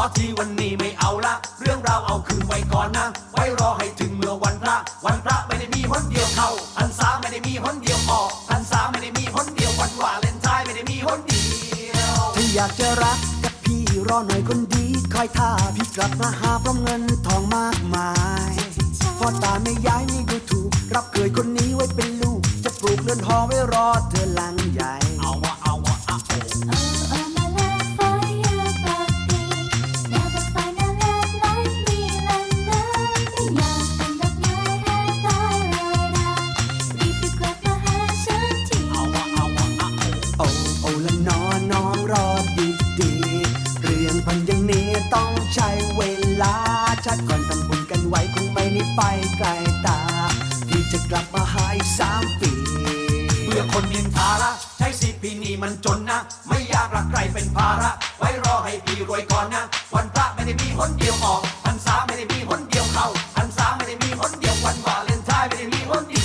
อทีวันนี้ไม่เอาละ เรื่องราวเอาคืนไว้ก่อนนะ ไว้รอให้ถึงเมื่อวันพระ วันพระไม่ได้มีหนเดียวเข้าพรรษาไม่ได้มีหนเดียวออกพรรษาไม่ได้มีหนเดียววันวาเลนไทน์ไม่ได้มีหนเดียวถ้าอยากจะรักกับพี่รอหน่อยคนดีคอยท่าพี่กลับมาหาพร้อมเงินทองมากมายพ่อตาไม่ย้ายไม่ดูถูก รับเคยคนนี้ไว้เป็นลูก จะปลูกเรือนหอไว้รอเธอหลังใหญ่ เอาวะเอาวะเอาโอ้ ก่อนทำบุญกันไว้คงไม่ได้ไปไกลตาพี่จะกลับมาหาอีกสามปีเมื่อคนนินทาละใช้สิปีนี้มันจนนะ ไม่อยากรักใครเป็นภาระ ไว้รอให้พี่รวยก่อนนะ วันพระไม่ได้มีหนเดียวออกพรรษาไม่ได้มีหนเดียวเข้าพรรษาไม่ได้มีหนเดียววันวาเลนไทน์ไม่ได้มีหนเดี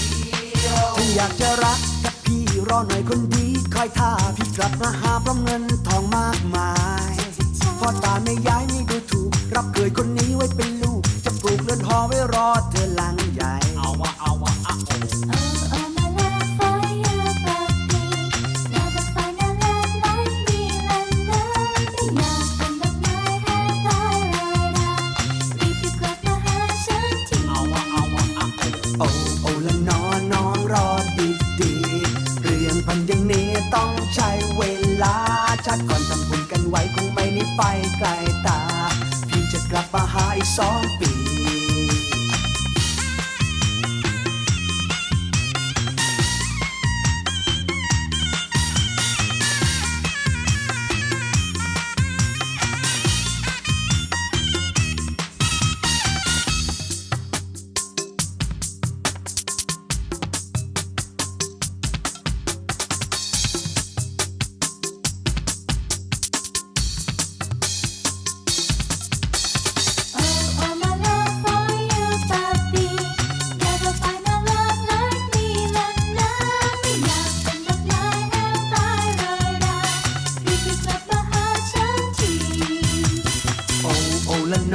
ยวถ้าอยากจะรักกับพี่รอหน่อยคนดีคอยท่าพี่กลับมาหาพร้อมเงินทองมากมายพ่อตาไม่ย้ายไม่ดูถูกรับเคยคนนี้ไว้เป็น โอ้โอ้โอ้ละนอนน้องรอดีดีเรื่องพันอย่างนี้ต้องใช้เวลาชัดก่อนทำบุญกันไว้คงไม่นิไปไกลตา พี่จะกลับมาหาอีกสองปี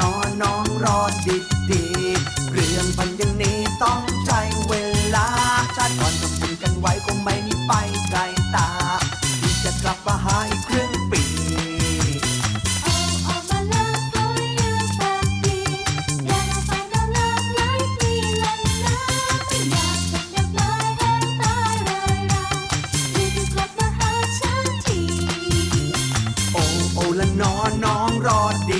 นอนน้องรอดีดีเรื่องพันอย่างนี้ต้องใช้เวลา ชาติก่อนทำบุญกันไว้คงไม่มีไปไกลตาพี่จะกลับมาหาอีกครึ่งปี Oh, oh, my love for you, puppy. Never find a love like me, la la. ไม่อยากเป็นดอกม้ให้ตายเลยนะรีบไปกลับมาหาฉันทีโอ้โอละนอนน้องรอดี